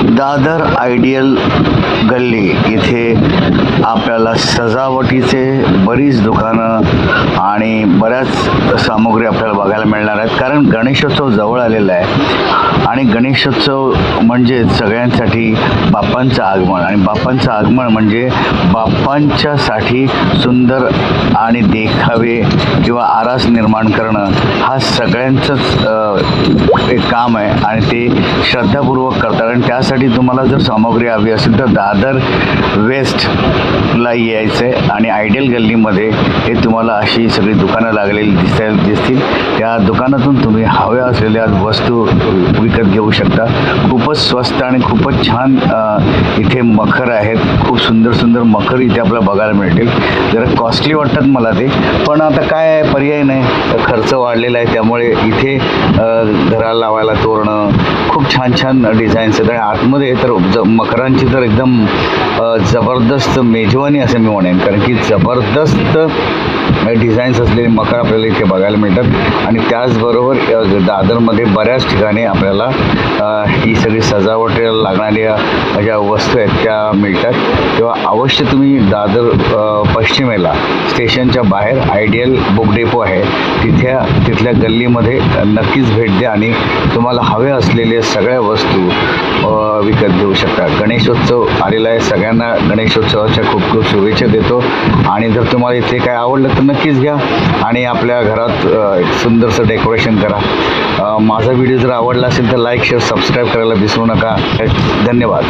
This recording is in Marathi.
दादर आयडियल गल्ली इथे आपल्याला सजावटीचे बरीच दुकानं आणि बऱ्याच सामुग्री आपल्याला बघायला मिळणार आहेत. कारण गणेशोत्सव जवळ आलेला आहे आणि गणेशोत्सव म्हणजे सगळ्यांसाठी बाप्पांचं आगमन आणि बाप्पांचं आगमन म्हणजे बाप्पांच्यासाठी सुंदर आणि देखावे किंवा आरास निर्माण करणं हा सगळ्यांचंच एक काम आहे आणि ते श्रद्धापूर्वक करतात. आणि त्यासाठी तुम्हाला जर सामग्री हवी असेल तर दादर वेस्टला यायचं आहे आणि आयडियल गल्लीमध्ये हे तुम्हाला अशी सगळी दुकानं लागलेली दिसायला दिसतील. त्या दुकानातून तुम्ही हव्या असलेल्या वस्तू विकत घेऊ शकता. खूपच स्वस्त आणि खूपच छान इथे मखर आहेत खूप सुंदर सुंदर मखर इथे आपल्याला बघायला मिळतील. जरा कॉस्टली वाटतात मला ते पण आता काय पर्याय नाही. खर्च वाढलेला आहे त्यामुळे इथे घराला लावायला तोरणं खूप छान छान डिझाईन्स आहेत. आणि आतमध्ये तर ज मकरांची तर एकदम जबरदस्त मेजवानी असं मी म्हणेन. कारण की जबरदस्त डिझाईन्स असलेले मकर आपल्याला इथे बघायला मिळतात. आणि त्याचबरोबर दादरमध्ये बऱ्याच ठिकाणी आपल्याला ही सगळी सजावटीला लागणाऱ्या ज्या वस्तू आहेत त्या मिळतात. तेव्हा अवश्य तुम्ही दादर पश्चिमेला स्टेशनच्या बाहेर आयडियल बुक डेपो आहे. तिथे तिथल्या गल्लीमध्ये नक्कीच भेट द्या आणि तुम्हाला हव्या असलेल्या सगळ्या वस्तू विकत घेऊ शकता. गणेशोत्सव आलेला आहे. सगळ्यांना गणेशोत्सवाच्या खूप खूप शुभेच्छा देतो. आणि जर तुम्हाला इथे काय आवडलं तर नक्कीच घ्या आणि आपल्या घरात एक सुंदरसं डेकोरेशन करा. माझा व्हिडिओ जर आवडला असेल तर लाईक शेअर सबस्क्राईब करायला विसरू नका. धन्यवाद.